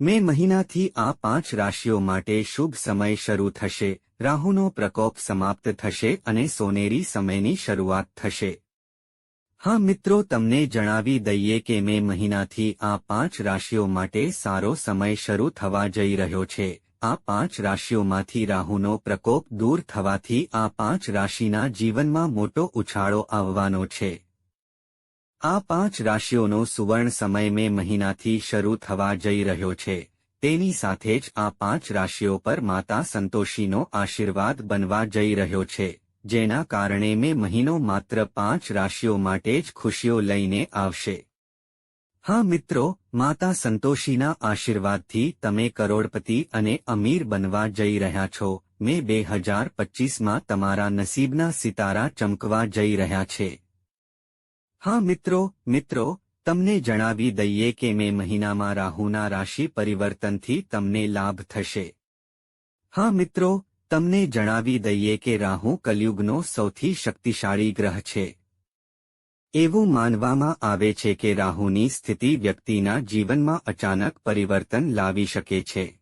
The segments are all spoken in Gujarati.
મે મહિનાથી આ પાંચ રાશિઓ માટે શુભ સમય શરૂ થશે, રાહુનો પ્રકોપ સમાપ્ત થશે અને સોનેરી સમયની શરૂઆત થશે. હા મિત્રો, તમને જણાવી દઈએ કે મે મહિનાથી આ પાંચ રાશિઓ માટે સારો સમય શરૂ થવા જઈ રહ્યો છે. આ પાંચ રાશિઓમાંથી રાહુનો પ્રકોપ દૂર થવાથી આ પાંચ રાશિના જીવનમાં મોટો ઉછાળો આવવાનો છે. આ પાંચ રાશિઓનો સુવર્ણ સમય મે મહિનાથી શરૂ થવા જઈ રહ્યો છે. તેની સાથે જ આ પાંચ રાશિઓ પર માતા સંતોષીનો આશીર્વાદ બનવા જઈ રહ્યો છે. જેના કારણે મે મહિનો માત્ર પાંચ રાશિઓ માટે જ ખુશીઓ લઈને આવશે. હા મિત્રો, માતા સંતોષીના આશીર્વાદથી તમે કરોડપતિ અને અમીર બનવા જઈ રહ્યા છો. મે બે હજાર પચીસમાં તમારા નસીબના સિતારા ચમકવા જઈ રહ્યા છે. હા, મિત્રો મિત્રો, તમને જણાવી દઈએ કે મે મહિનામાં રાહુના રાશિ પરિવર્તનથી તમને લાભ થશે. હા, મિત્રો, તમને જણાવી દઈએ કે રાહુ કલયુગનો સૌથી શક્તિશાળી ગ્રહ છે. એવું માનવામાં આવે છે કે રાહુની સ્થિતિ વ્યક્તિના જીવનમાં અચાનક પરિવર્તન લાવી શકે છે.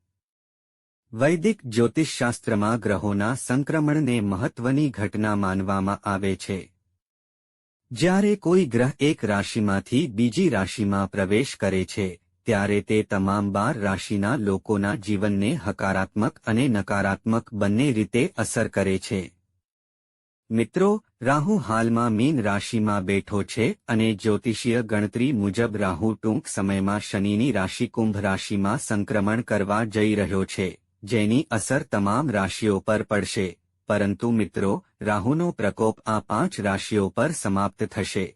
વૈદિક જ્યોતિષશાસ્ત્રમાં ગ્રહોના સંક્રમણને મહત્વની ઘટના માનવામાં આવે છે. જ્યારે કોઈ ગ્રહ એક રાશિમાંથી બીજી રાશિમાં પ્રવેશ કરે છે, ત્યારે તે તમામ બાર રાશિના લોકોના જીવનને હકારાત્મક અને નકારાત્મક બંને રીતે અસર કરે છે. મિત્રો, રાહુ હાલમાં મીન રાશિમાં બેઠો છે અને જ્યોતિષીય ગણતરી મુજબ રાહુ ટૂંક સમયમાં શનિની રાશિ કુંભ રાશિમાં સંક્રમણ કરવા જઈ રહ્યો છે, જેની અસર તમામ રાશિઓ પર પડશે. પરંતુ મિત્રો, રાહુનો પ્રકોપ આ પાંચ રાશિઓ પર સમાપ્ત થશે.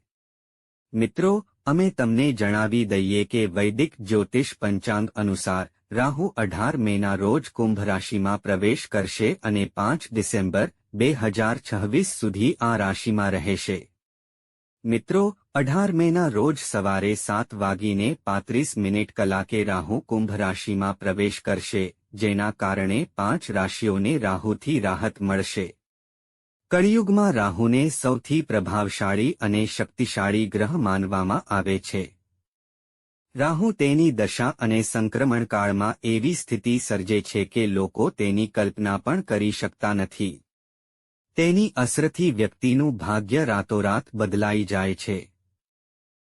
મિત્રો, અમે તમને જણાવી દઈએ કે વૈદિક જ્યોતિષ પંચાંગ અનુસાર, રાહુ અઢાર મેના રોજ કુંભ રાશિમાં પ્રવેશ કરશે અને પાંચ ડિસેમ્બર, બે હજાર છવ્વીસ સુધી આ રાશિમાં રહેશે. મિત્રો, અઢાર મેના રોજ સવારે સાત વાગીને પાંત્રીસ મિનિટ કલાકે રાહુ કુંભ રાશિમાં પ્રવેશ કરશે. જેના કારણે પાંચ રાશિઓને રાહુથી રાહત મળશે. કળિયુગમાં રાહુને સૌથી પ્રભાવશાળી અને શક્તિશાળી ગ્રહ માનવામાં આવે છે. રાહુ તેની દશા અને સંક્રમણકાળમાં એવી સ્થિતિ સર્જે છે કે લોકો તેની કલ્પના પણ કરી શકતા નથી. તેની અસરથી વ્યક્તિનું ભાગ્ય રાતોરાત બદલાઈ જાય છે.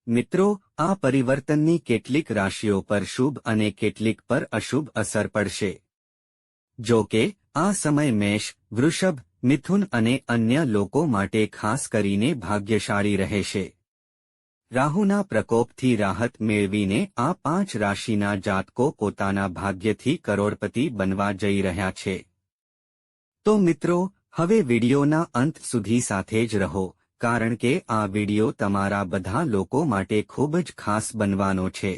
મિત્રો, આ પરિવર્તનની કેટલીક રાશિઓ પર શુભ અને કેટલીક પર અશુભ અસર પડશે. જો કે, આ સમય મેષ, વૃષભ, મિથુન અને અન્ય લોકો માટે ખાસ કરીને ભાગ્યશાળી રહેશે. રાહુના પ્રકોપથી રાહત મેળવીને આ પાંચ રાશિના જાતકો પોતાના ભાગ્યથી કરોડપતિ બનવા જઈ રહ્યા છે. તો મિત્રો, હવે વિડિયોના અંત સુધી સાથે જ રહો. કારણ કે આ વિડિયો તમારા બધા લોકો માટે ખૂબ જ ખાસ બનવાનો છે.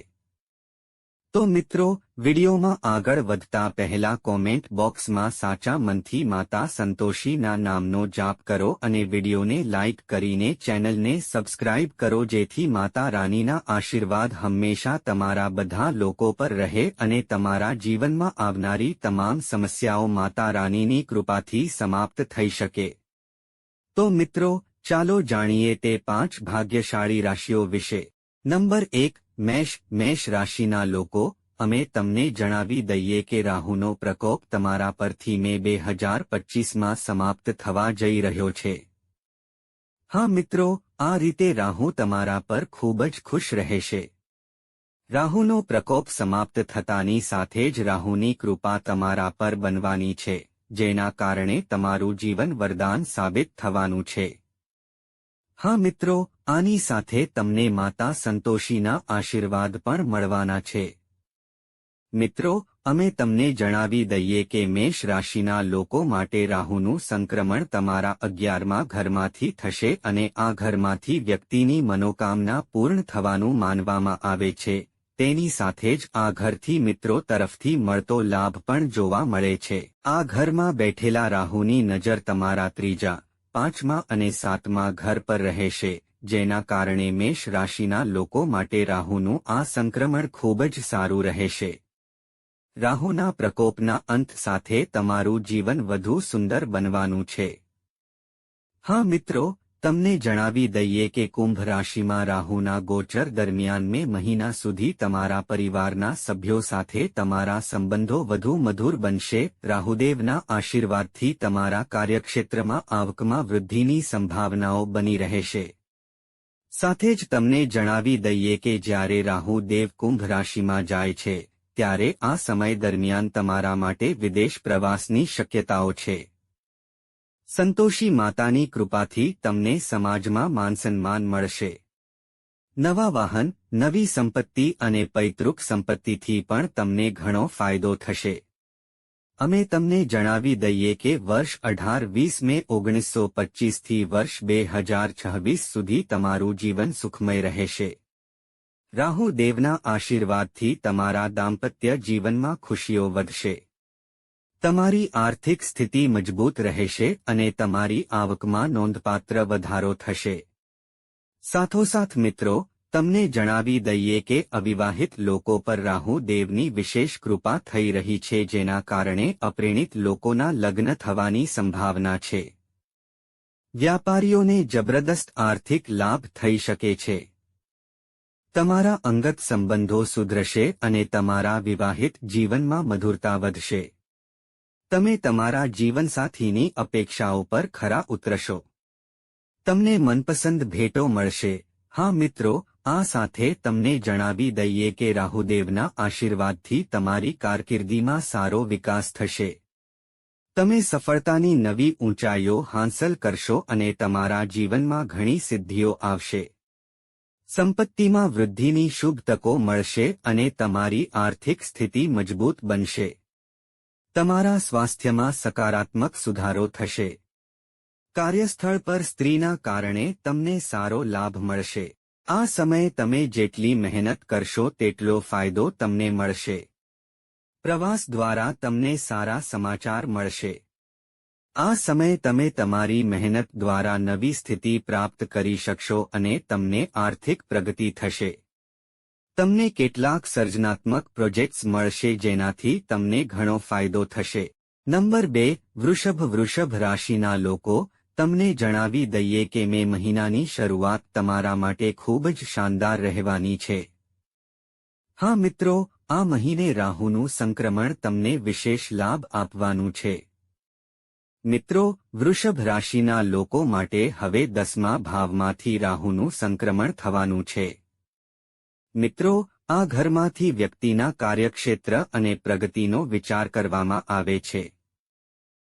તો મિત્રો, વિડિયોમાં આગળ વધતા પહેલા કોમેન્ટ બોક્સમાં સાચા મનથી માતા સંતોષીના નામનો જાપ કરો અને વિડિયોને લાઇક કરીને ચેનલને સબસ્ક્રાઇબ કરો જેથી માતા રાનીના આશીર્વાદ હંમેશા તમારા બધા લોકો પર રહે અને તમારા જીવનમાં આવનારી તમામ સમસ્યાઓ માતા રાનીની કૃપાથી સમાપ્ત થઈ શકે. તો મિત્રો ચાલો જાણીએ તે પાંચ ભાગ્યશાળી રાશિઓ વિશે. નંબર એક, મેષ. મેષ રાશિના લોકો, અમે તમને જણાવી દઈએ કે રાહુનો પ્રકોપ તમારા પરથી મે બે હજાર પચીસમાં સમાપ્ત થવા જઈ રહ્યો છે. હા મિત્રો, આ રીતે રાહુ તમારા પર ખૂબ જ ખુશ રહેશે. રાહુનો પ્રકોપ સમાપ્ત થતાની સાથે જ રાહુની કૃપા તમારા પર બનવાની છે, જેના કારણે તમારું જીવન વરદાન સાબિત થવાનું છે. હા મિત્રો, આની સાથે તમને માતા સંતોષીના આશીર્વાદ પણ મળવાના છે. મિત્રો, અમે તમને જણાવી દઈએ કે મેષ રાશિના લોકો માટે રાહુનું સંક્રમણ તમારા અગિયારમાં ઘરમાંથી થશે અને આ ઘરમાંથી વ્યક્તિની મનોકામના પૂર્ણ થવાનું માનવામાં આવે છે. તેની સાથે જ આ ઘરથી મિત્રો તરફથી મળતો લાભ પણ જોવા મળે છે. આ ઘરમાં બેઠેલા રાહુની નજર તમારા ત્રીજા પાંચમા અને સાતમા ઘર પર રહેશે જેના કારણે મેષ રાશિના લોકો માટે રાહુનું આ સંક્રમણ ખૂબ જ સારું રહેશે રાહુના પ્રકોપના અંત સાથે તમારું જીવન વધુ સુંદર બનવાનું છે. હા મિત્રો તમને જણાવી દઈએ કે કુંભ રાશિમાં રાહુના ગોચર દરમિયાન મે મહિના સુધી તમારા પરિવારના સભ્યો સાથે તમારા સંબંધો વધુ મધુર બનશે. રાહુદેવના આશીર્વાદથી તમારા કાર્યક્ષેત્રમાં આવકમાં વૃદ્ધિની સંભાવનાઓ બની રહેશે. સાથે જ તમને જણાવી દઈએ કે જ્યારે રાહુ દેવ કુંભ રાશિમાં જાય છે, ત્યારે આ સમય દરમિયાન તમારા માટે વિદેશ પ્રવાસની શક્યતાઓ છે. સંતોષી માતાની કૃપાથી તમને સમાજમાં માનસન્માન મળશે. નવા વાહન, નવી સંપત્તિ અને પૈતૃક સંપત્તિથી પણ તમને ઘણો ફાયદો થશે. અમે તમને જણાવી દઈએ કે વર્ષ અઢાર વીસ મે ઓગણીસો પચ્ચીસથી વર્ષ બે હજાર છવ્વીસ સુધી તમારું જીવન સુખમય રહેશે. રાહુ દેવના આશીર્વાદથી તમારા દાંપત્ય જીવનમાં ખુશીઓ વધશે. તમારી આર્થિક સ્થિતિ મજબૂત રહેશે અને તમારી આવકમાં નોંધપાત્ર વધારો થશે. સાથોસાથ મિત્રો, તમને જણાવી દઈએ કે અવિવાહિત લોકો પર રાહુ દેવની વિશેષ કૃપા થઈ રહી છે જેના કારણે અપ્રેણિત લોકોના લગ્ન થવાની સંભાવના છે. વ્યાપારીઓને જબરદસ્ત આર્થિક લાભ થઈ શકે છે. તમારા અંગત સંબંધો સુધરશે અને તમારા વિવાહિત જીવનમાં મધુરતા વધશે. તમે તમારા જીવનસાથીની અપેક્ષાઓ પર ખરા ઉતરશો. તમને મનપસંદ ભેટો મળશે. હા મિત્રો, આ સાથે તમને જણાવી દઈએ કે રાહુદેવના આશીર્વાદથી તમારી કારકિર્દીમાં સારો વિકાસ થશે. તમે સફળતાની નવી ઊંચાઈઓ હાંસલ કરશો અને તમારા જીવનમાં ઘણી સિદ્ધિઓ આવશે. સંપત્તિમાં વૃદ્ધિની શુભ તકો મળશે અને તમારી આર્થિક સ્થિતિ મજબૂત બનશે. તમારા સ્વાસ્થ્યમાં સકારાત્મક સુધારો થશે. કાર્યસ્થળ પર સ્ત્રીના કારણે તમને સારો લાભ મળશે. આ સમયે તમે જેટલી મહેનત કરશો તેટલો ફાયદો તમને મળશે. પ્રવાસ દ્વારા તમને સારા સમાચાર મળશે. આ સમયે તમે તમારી મહેનત દ્વારા નવી સ્થિતિ પ્રાપ્ત કરી શકશો અને તમને આર્થિક પ્રગતિ થશે. તમને કેટલાક સર્જનાત્મક પ્રોજેક્ટ્સ મળશે જેનાથી તમને ઘણો ફાયદો થશે. નંબર બે, વૃષભ વૃષભ રાશિના લોકો, તમને જણાવી દઈએ કે મે મહિનાની શરૂઆત તમારા માટે ખૂબ જ શાનદાર રહેવાની છે. હા મિત્રો, આ મહિને રાહુનું સંક્રમણ તમને વિશેષ લાભ આપવાનું છે. મિત્રો, વૃષભ રાશિના લોકો માટે હવે દસમા ભાવમાંથી રાહુનું સંક્રમણ થવાનું છે. મિત્રો, આ ઘરમાંથી વ્યક્તિના કાર્યક્ષેત્ર અને પ્રગતિનો વિચાર કરવામાં આવે છે.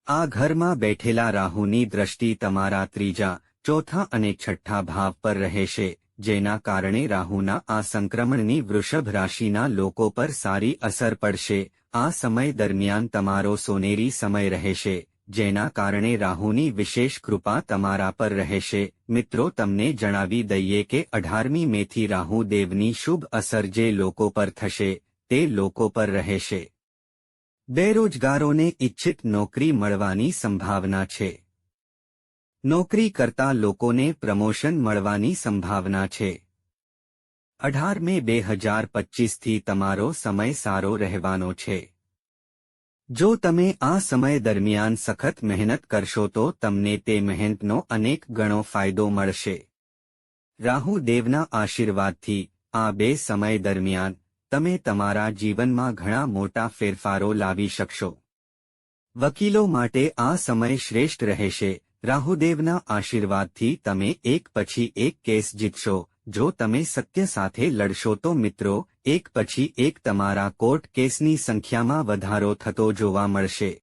આ ઘરમાં બેઠેલા રાહુની દ્રષ્ટિ તમારા ત્રીજા, ચોથા અને છઠ્ઠા ભાવ પર રહેશે જેના કારણે રાહુના આ સંક્રમણની વૃષભ રાશિના લોકો પર સારી અસર પડશે. આ સમય દરમિયાન તમારો સોનેરી સમય રહેશે. જેના કારણે રાહુની વિશેષ કૃપા તમારા પર રહેશે. મિત્રો, તમને જણાવી દઈએ કે અઢારમી મેથી રાહુ દેવની શુભ અસર જે લોકો પર થશે, તે લોકો પર રહેશે. બેરોજગારોને ઇચ્છિત નોકરી મળવાની સંભાવના છે. નોકરી કરતા લોકોને પ્રમોશન મળવાની સંભાવના છે. અઢાર મે બે હજાર પચ્ચીસથી તમારો સમય સારો રહેવાનો છે. જો તમે આ સમય દરમિયાન સખત મહેનત કરશો તો તમને તે મહેનતનો અનેક ગણો ફાયદો મળશે. રાહુ દેવના આશીર્વાદથી આ બે સમય દરમિયાન તમે તમારા જીવનમાં ઘણા મોટા ફેરફારો લાવી શકશો. વકીલો માટે આ સમય શ્રેષ્ઠ રહેશે. રાહુદેવના આશીર્વાદથી તમે એક પછી એક કેસ જીતશો. જો તમે સત્ય સાથે લડશો તો મિત્રો, એક પછી એક તમારા કોર્ટ કેસની સંખ્યામાં વધારો થતો જોવા મળશે.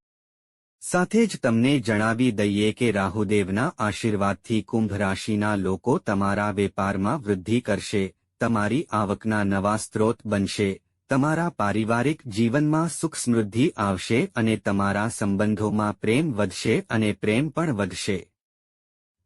સાથે જ તમને જણાવી દઈએ કે રાહુદેવના આશીર્વાદથી કુંભ રાશિના લોકો તમારા વેપારમાં વૃદ્ધિ કરશે, તમારી આવકના નવા સ્ત્રોત બનશે, તમારા પારિવારિક જીવનમાં સુખ સમૃદ્ધિ આવશે અને તમારા સંબંધોમાં પ્રેમ વધશે અને પ્રેમ પણ વધશે.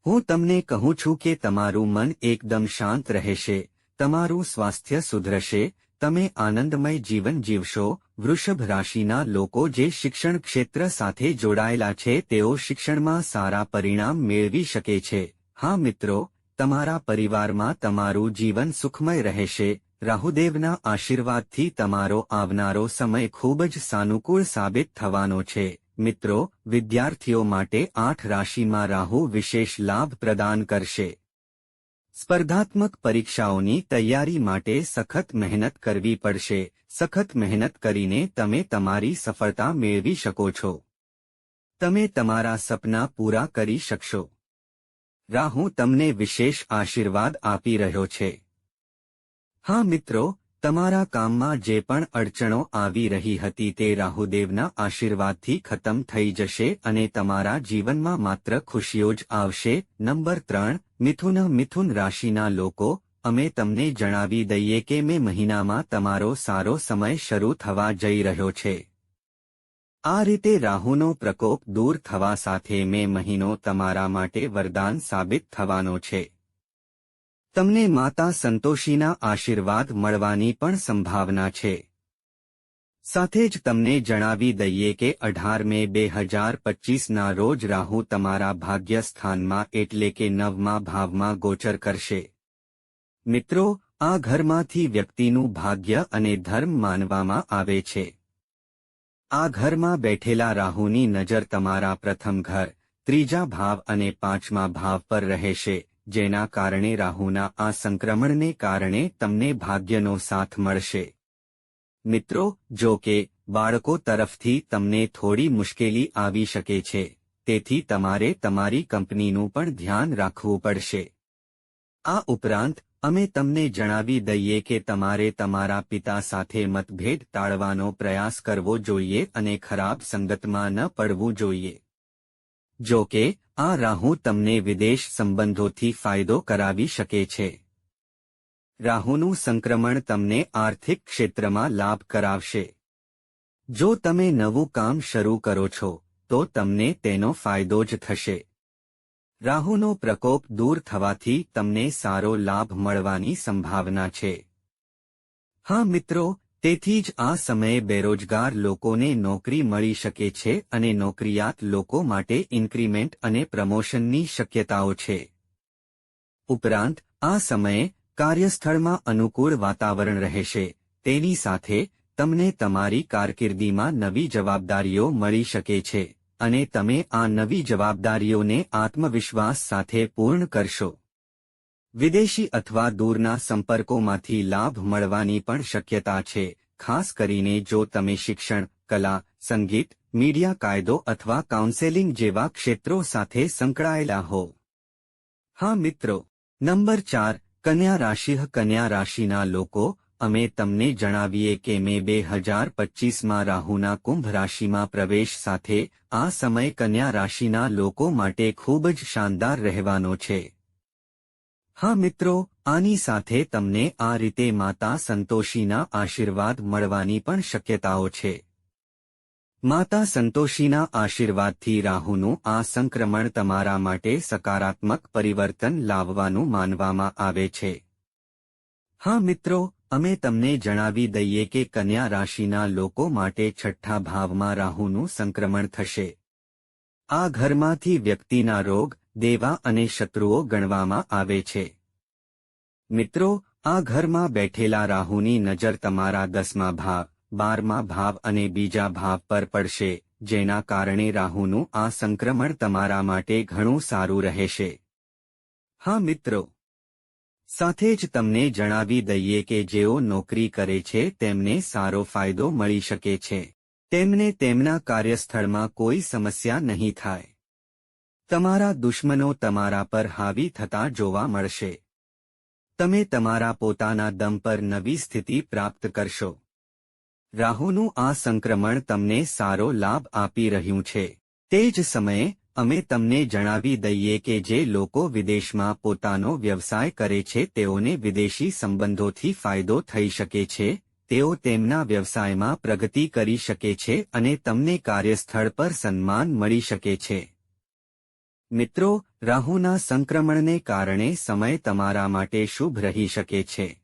હું તમને કહું છું કે તમારું મન એકદમ શાંત રહેશે, તમારું સ્વાસ્થ્ય સુધરશે, તમે આનંદમય જીવન જીવશો, વૃષભ રાશિના લોકો જે શિક્ષણ ક્ષેત્ર સાથે જોડાયેલા છે તેઓ શિક્ષણમાં સારા પરિણામ મેળવી શકે છે. હા મિત્રો, તમારા પરિવારમાં તમારું જીવન સુખમય રહેશે, રાહુદેવના આશીર્વાદથી તમારો આવનારો સમય ખૂબ જ સાનુકૂળ સાબિત થવાનો છે. મિત્રો, વિદ્યાર્થીઓ માટે આઠ રાશિમાં રાહુ વિશેષ લાભ પ્રદાન કરશે. સ્પર્ધાત્મક પરીક્ષાઓની તૈયારી માટે સખત મહેનત કરવી પડશે. સખત મહેનત કરીને તમે તમારી સફળતા મેળવી શકો છો. તમે તમારા સપના પૂરા કરી શકશો. રાહુ તમને વિશેષ આશીર્વાદ આપી રહ્યો છે. હા મિત્રો તમારા કામમાં જે પણ અડચણો આવી રહી હતી તે રાહુદેવના આશીર્વાદથી ખતમ થઈ જશે અને તમારા જીવનમાં માત્ર ખુશીઓ જ આવશે. નંબર ત્રણ, મિથુન મિથુન રાશિના લોકો, અમે તમને જણાવી દઈએ કે મે મહિનામાં તમારો સારો સમય શરૂ થવા જઈ રહ્યો છે. આ રીતે રાહુનો પ્રકોપ દૂર થવા સાથે મે મહિનો તમારા માટે વરદાન સાબિત થવાનો છે. તમને માતા સંતોષીના આશીર્વાદ મળવાની પણ સંભાવના છે. સાથે જ તમને જણાવી દઈએ કે અઢાર મે બે હજાર પચીસના રોજ રાહુ તમારા ભાગ્ય સ્થાનમાં એટલે કે નવમા ભાવમાં ગોચર કરશે. મિત્રો, આ ઘરમાંથી વ્યક્તિનું ભાગ્ય અને ધર્મ માનવામાં આવે છે. આ ઘરમાં બેઠેલા રાહુની નજર તમારા પ્રથમ ઘર, ત્રીજા ભાવ અને પાંચમા ભાવ પર રહેશે. જેના કારણે રાહુના આ સંક્રમણને કારણે તમને ભાગ્યનો સાથ મળશે. મિત્રો, જો કે, બાળકો તરફથી તમને થોડી મુશ્કેલી આવી શકે છે, તેથી તમારે તમારી કંપનીનું પણ ધ્યાન રાખવું પડશે. આ ઉપરાંત, અમે તમને જણાવી દઈએ કે તમારે તમારા પિતા સાથે મતભેદ ટાળવાનો પ્રયાસ કરવો જોઈએ અને ખરાબ સંગતમાં ન પડવું જોઈએ. જો કે, આ રાહુ તમને વિદેશ સંબંધોથી ફાયદો કરાવી શકે છે. રાહુનું સંક્રમણ તમને આર્થિક ક્ષેત્રમાં લાભ કરાવશે. જો તમે નવું કામ શરૂ કરો છો, તો તમને તેનો ફાયદો જ થશે. રાહુનો પ્રકોપ દૂર થવાથી તમને સારો લાભ મળવાની સંભાવના છે. હા મિત્રો તેથી જ આ સમયે બેરોજગાર લોકોને નોકરી મળી શકે છે અને નોકરિયાત લોકો માટે ઇન્ક્રીમેન્ટ અને પ્રમોશનની શક્યતાઓ છે. ઉપરાંત, આ સમયે કાર્યસ્થળમાં અનુકૂળ વાતાવરણ રહેશે. તેની સાથે, તમને તમારી કારકિર્દીમાં નવી જવાબદારીઓ મળી શકે છે અને તમે આ નવી જવાબદારીઓને આત્મવિશ્વાસ સાથે પૂર્ણ કરશો. વિદેશી અથવા દૂરના સંપર્કોમાંથી લાભ મળવાની પણ શક્યતા છે, ખાસ કરીને જો તમે શિક્ષણ, કલા, સંગીત, મીડિયા કાયદો અથવા કાઉન્સેલિંગ જેવા ક્ષેત્રો સાથે સંકળાયેલા હો. હા મિત્રો, નંબર ચાર, કન્યા રાશિ. કન્યા રાશિના લોકો, અમે તમને જણાવીએ કે મે બે હજાર પચીસમાં રાહુના કુંભ રાશિમાં પ્રવેશ સાથે આ સમય કન્યા રાશિના લોકો માટે ખૂબ જ શાનદાર રહેવાનો છે. હા મિત્રો, આની સાથે તમને આ રીતે માતા સંતોષીના આશીર્વાદ મળવાની પણ શક્યતાઓ છે. માતા સંતોષીના આશીર્વાદથી રાહુનું આ સંક્રમણ તમારા માટે સકારાત્મક પરિવર્તન લાવવાનું માનવામાં આવે છે. હા મિત્રો, અમે તમને જણાવી દઈએ કે કન્યા રાશિના લોકો માટે છઠ્ઠા ભાવમાં રાહુનું સંક્રમણ થશે. આ ઘરમાંથી વ્યક્તિના રોગ દેવા અને શત્રુઓ ગણવામાં આવે છે. મિત્રો, આ ઘરમાં બેઠેલા રાહુની નજર તમારા દસમા ભાવ, બારમા ભાવ અને બીજા ભાવ પર પડશે, જેના કારણે રાહુનું આ સંક્રમણ તમારા માટે ઘણું સારું રહેશે. હા મિત્રો. સાથે જ તમને જણાવી દઈએ કે જેઓ નોકરી કરે છે તેમને સારો ફાયદો મળી શકે છે. તેમને તેમના કાર્યસ્થળમાં કોઈ સમસ્યા નહીં થાય. તમારા દુશ્મનો તમારા પર હાવી થતા જોવા મળશે. તમે તમારા પોતાના દમ પર નવી સ્થિતિ પ્રાપ્ત કરશો. રાહુનું આ સંક્રમણ તમને સારો લાભ આપી રહ્યું છે. તે જ સમયે, અમે તમને જણાવી દઈએ કે જે લોકો વિદેશમાં પોતાનો વ્યવસાય કરે છે, તેઓને વિદેશી સંબંધોથી ફાયદો થઈ શકે છે, તેઓ તેમના વ્યવસાયમાં પ્રગતિ કરી શકે છે અને તમને કાર્યસ્થળ પર સન્માન મળી શકે છે. મિત્રો, રાહુના સંક્રમણને કારણે સમય તમારા માટે શુભ રહી શકે છે.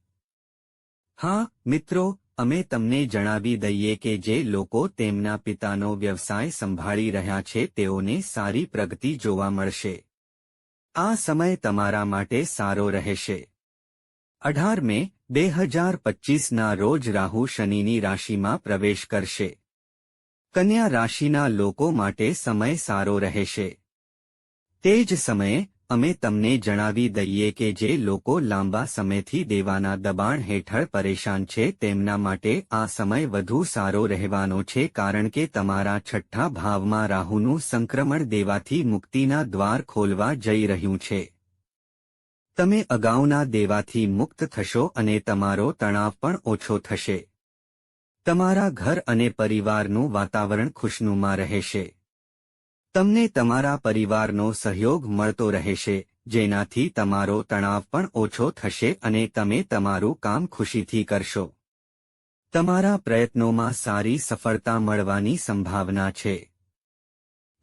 હા, મિત્રો, અમે તમને જણાવી દઈએ કે જે લોકો તેમના પિતાનો વ્યવસાય સંભાળી રહ્યા છે, તેઓને સારી પ્રગતિ જોવા મળશે. આ સમય તમારા માટે સારો રહેશે. અઢાર મે, બે હજાર પચીસના રોજ રાહુ શનિની રાશિમાં પ્રવેશ કરશે. કન્યા રાશિના લોકો માટે સમય સારો રહેશે. તે જ સમયે, અમે તમને જણાવી દઈએ કે જે લોકો લાંબા સમયથી દેવાના દબાણ હેઠળ પરેશાન છે, તેમના માટે આ સમય વધુ સારો રહેવાનો છે કારણ કે તમારા છઠ્ઠા ભાવમાં રાહુનું સંક્રમણ દેવાથી મુક્તિના દ્વાર ખોલવા જઈ રહ્યું છે. તમે અગાઉના દેવાથી મુક્ત થશો અને તમારો તણાવ પણ ઓછો થશે. તમારા ઘર અને પરિવારનું વાતાવરણ ખુશનુમા રહેશે. તમને તમારા પરિવારનો સહયોગ મળતો રહેશે, જેનાથી તમારો તણાવ પણ ઓછો થશે અને તમે તમારું કામ ખુશીથી કરશો. તમારા પ્રયત્નોમાં સારી સફળતા મળવાની સંભાવના છે.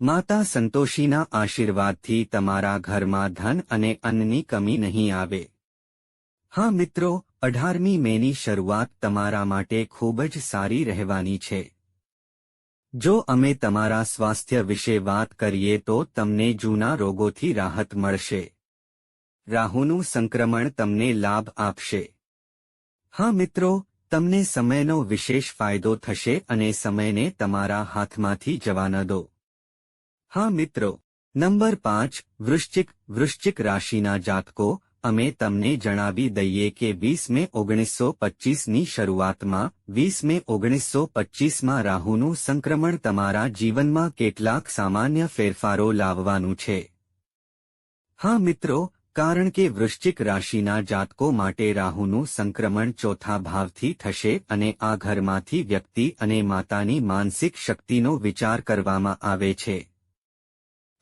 માતા સંતોષીના આશીર્વાદથી તમારા ઘરમાં ધન અને અન્નની કમી નહીં આવે. હા મિત્રો, અઢારમી મેની શરૂઆત તમારા માટે ખૂબ જ સારી રહેવાની છે. જો અમે તમારા સ્વાસ્થ્ય વિશે વાત કરીએ તો તમને જૂના રોગોથી રાહત મળશે. રાહુનું સંક્રમણ તમને લાભ આપશે. હા મિત્રો, તમને સમયનો વિશેષ ફાયદો થશે અને સમયને તમારા હાથમાંથી જવા ન દો. હા મિત્રો, નંબર પાંચ, વૃશ્ચિક વૃશ્ચિક રાશિના જાતકો અમે તમને જણાવી દઈએ કે વીસ મે ઓગણીસો પચ્ચીસની શરૂઆતમાં, વીસ મે ઓગણીસો પચ્ચીસમાં રાહુનું સંક્રમણ તમારા જીવનમાં કેટલાક સામાન્ય ફેરફારો લાવવાનું છે. હા મિત્રો, કારણ કે વૃશ્ચિક રાશિના જાતકો માટે રાહુનું સંક્રમણ ચોથા ભાવથી થશે અને આ ઘરમાંથી વ્યક્તિ અને માતાની માનસિક શક્તિનો વિચાર કરવામાં આવે છે.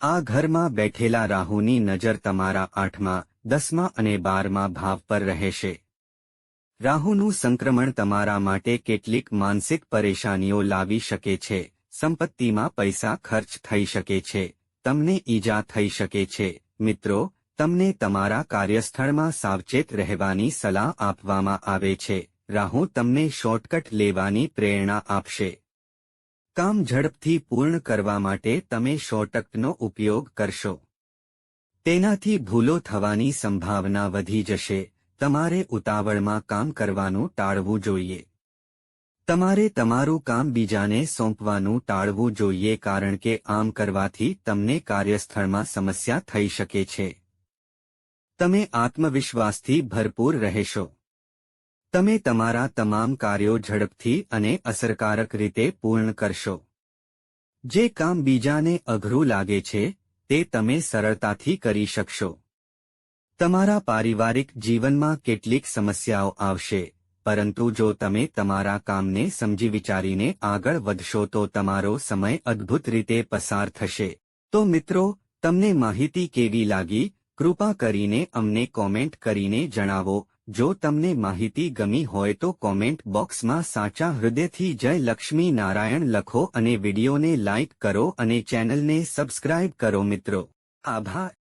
આ ઘરમાં બેઠેલા રાહુની નજર તમારા આઠમા દસમા અને બારમા ભાવ પર રહેશે. રાહુનું સંક્રમણ તમારા માટે કેટલીક માનસિક પરેશાનીઓ લાવી શકે છે. સંપત્તિમાં પૈસા ખર્ચ થઈ શકે છે. તમને ઈજા થઈ શકે છે. મિત્રો, તમને તમારા કાર્યસ્થળમાં સાવચેત રહેવાની સલાહ આપવામાં આવે છે. રાહુ તમને શોર્ટકટ લેવાની પ્રેરણા આપશે. કામ ઝડપથી પૂર્ણ કરવા માટે તમે શોર્ટકટનો ઉપયોગ કરશો. તેનાથી ભૂલો થવાની સંભાવના વધી જશે. તમારે ઉતાવળમાં કામ કરવાનું ટાળવું જોઈએ. તમારે તમારું કામ બીજાને સોંપવાનું ટાળવું જોઈએ કારણ કે આમ કરવાથી તમને કાર્યસ્થળમાં સમસ્યા થઈ શકે છે. તમે આત્મવિશ્વાસથી ભરપૂર રહેશો. તમે તમારા તમામ કાર્યો ઝડપથી અને અસરકારક રીતે પૂર્ણ કરશો. જે કામ બીજાને અઘરું લાગે છે તે તમે સરળતાથી કરી શકશો. તમારા પારિવારિક જીવનમાં કેટલીક સમસ્યાઓ આવશે, પરંતુ જો તમે તમારા કામને સમજી વિચારીને આગળ વધશો તો તમારો સમય અદ્ભુત રીતે પસાર થશે. તો મિત્રો, તમને માહિતી કેવી લાગી? કૃપા કરીને અમને કોમેન્ટ કરીને જણાવો. જો તમને માહિતી ગમી હોય તો કોમેન્ટ બોક્સમાં સાચા હૃદયથી જય લક્ષ્મી નારાયણ લખો અને વિડીયોને લાઇક કરો અને ચેનલને સબસ્ક્રાઇબ કરો મિત્રો. આભાર.